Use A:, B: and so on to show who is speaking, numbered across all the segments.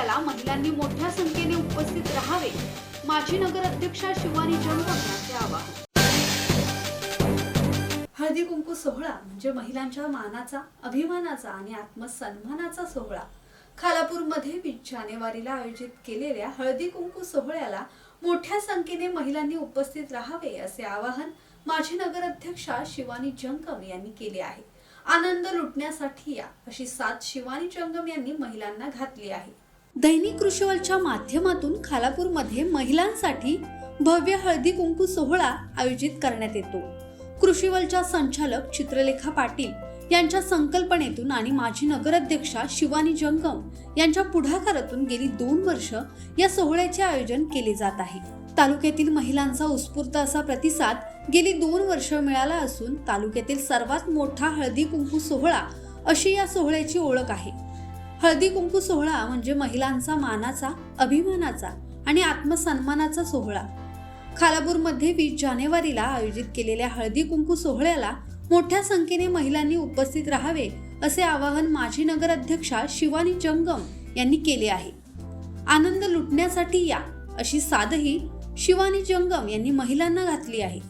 A: सोहळ्याला महिलांनी मोठ्या संख्येने उपस्थित राहावे. माजी नगर अध्यक्षा शिवानी जंगम यांचे आवाहन. हळदी कुंकू सोहळा म्हणजे महिलांच्या मानाचा अभिमानाचा आणि आत्मसन्मानाचा सोहळा. खालापूरमध्ये वीस जानेवारीला आयोजित केलेल्या हळदी कुंकू सोहळ्याला मोठ्या संख्येने महिलांनी उपस्थित राहावे असे आवाहन माजी नगर अध्यक्षा शिवानी जंगम यांनी केले आहे. आनंद लुटण्यासाठी या अशी साथ शिवानी जंगम यांनी महिलांना घातली आहे. दैनिक कृषीवलच्या माध्यमातून खालापूरमध्ये महिलांसाठी भव्य हळदी कुंकू सोहळा आयोजित करण्यात येतो. कृषीवलच्या संचालक चित्रलेखा पाटील यांच्या संकल्पनेतून आणि माजी नगराध्यक्षा शिवानी जंगम यांच्या पुढाकारातून गेली दोन वर्ष या सोहळ्याचे आयोजन केले जात आहे. तालुक्यातील महिलांचा उत्स्फूर्त असा प्रतिसाद गेली दोन वर्ष मिळाला असून तालुक्यातील सर्वात मोठा हळदी कुंकू सोहळा अशी या सोहळ्याची ओळख आहे. हळदी कुंकू सोहळा म्हणजे महिलांचा मानाचा अभिमानाचा आणि आत्मसन्मानाचा सोहळा. खालापूरमध्ये वीस जानेवारीला आयोजित केलेल्या हळदी कुंकू सोहळ्याला मोठ्या संख्येने महिलांनी उपस्थित राहावे असे आवाहन माजी नगराध्यक्षा शिवानी जंगम यांनी केले आहे. आनंद लुटण्यासाठी या अशी साधही शिवानी जंगम यांनी महिलांना घातली आहे.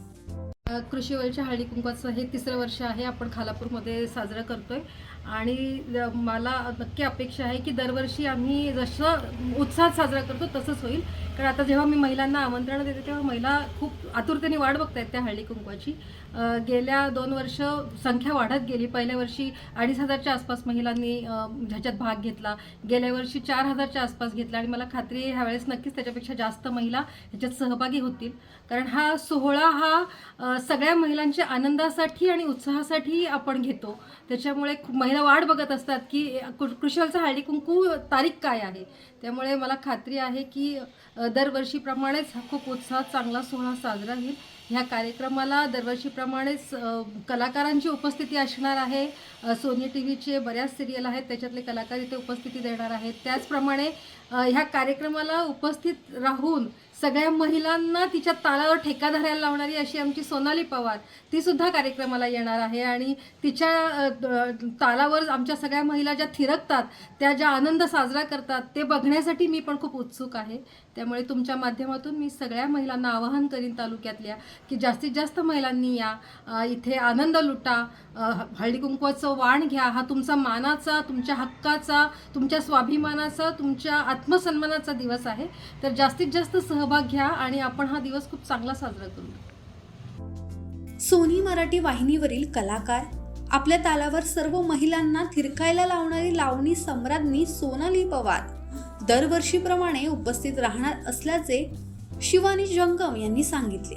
B: कृषीवरच्या हळदी कुंकवाचं हे तिसरं वर्ष आहे आपण खालापूरमध्ये साजरं करतो आहे आणि मला नक्की अपेक्षा आहे की दरवर्षी आम्ही जसं उत्साहात साजरा करतो तसंच होईल. कारण आता जेव्हा मी महिलांना आमंत्रण देते तेव्हा महिला खूप आतुरतेने वाट बघतायत त्या हळदी कुंकवाची. गेल्या दोन वर्ष संख्या वाढत गेली. पहिल्या वर्षी अडीच हजारच्या आसपास महिलांनी ह्याच्यात भाग घेतला. गेल्या वर्षी चार हजारच्या आसपास घेतला. आणि मला खात्री आहे ह्यावेळेस नक्कीच त्याच्यापेक्षा जास्त महिला ह्याच्यात सहभागी होतील. कारण हा सोहळा हा सगळ्या महिलांच्या आनंदासाठी आणि उत्साहासाठी आपण घेतो. त्याच्यामुळे महिला वाट बघत असतात की कृ- हळदी कुंकू तारीख काय आहे? त्यामुळे मला खात्री आहे की दरवर्षीप्रमाणेच हा खूप उत्साहात चांगला सोहळा साजरा होईल. ह्या कार्यक्रमाला दरवर्षीप्रमाणेच कलाकारांची उपस्थिती असणार आहे. सोनी टी व्हीचे बऱ्याच सिरियल आहेत त्याच्यातले कलाकार इथे उपस्थिती देणार आहेत. त्याचप्रमाणे ह्या कार्यक्रमाला उपस्थित राहून सगळ्या महिलांना तिच्या तालावर ठेका धरायला लावणारी अशी आमची सोनाली पवार तीसुद्धा कार्यक्रमाला येणार आहे. आणि तिच्या तालावर आमच्या सगळ्या महिला ज्या थिरकतात त्या ज्या आनंद साजरा करतात ते बघण्यासाठी मी पण खूप उत्सुक आहे. त्यामुळे तुमच्या माध्यमातून मी सगळ्या महिलांना आवाहन करीन तालुक्यातल्या की जास्तीत जास्त महिलांनी या इथे आनंद लुटा हळदी कुंकवाचं वाण घ्या हा तुमचा मानाचा तुमच्या हक्काचा तुमच्या स्वाभिमानाचा तुमच्या आत्मसन्मानाचा दिवस आहे. तर जास्तीत जास्त सहभाग घ्या आणि आपण हा दिवस खूप चांगला साजरा करू.
A: सोनी मराठी वाहिनीवरील कलाकार आपल्या तालावर सर्व महिलांना थिरकायला लावणारी लावणी सम्राज्ञी सोनाली पवार दरवर्षीप्रमाणे उपस्थित राहणार असल्याचे शिवानी जंगम यांनी सांगितले.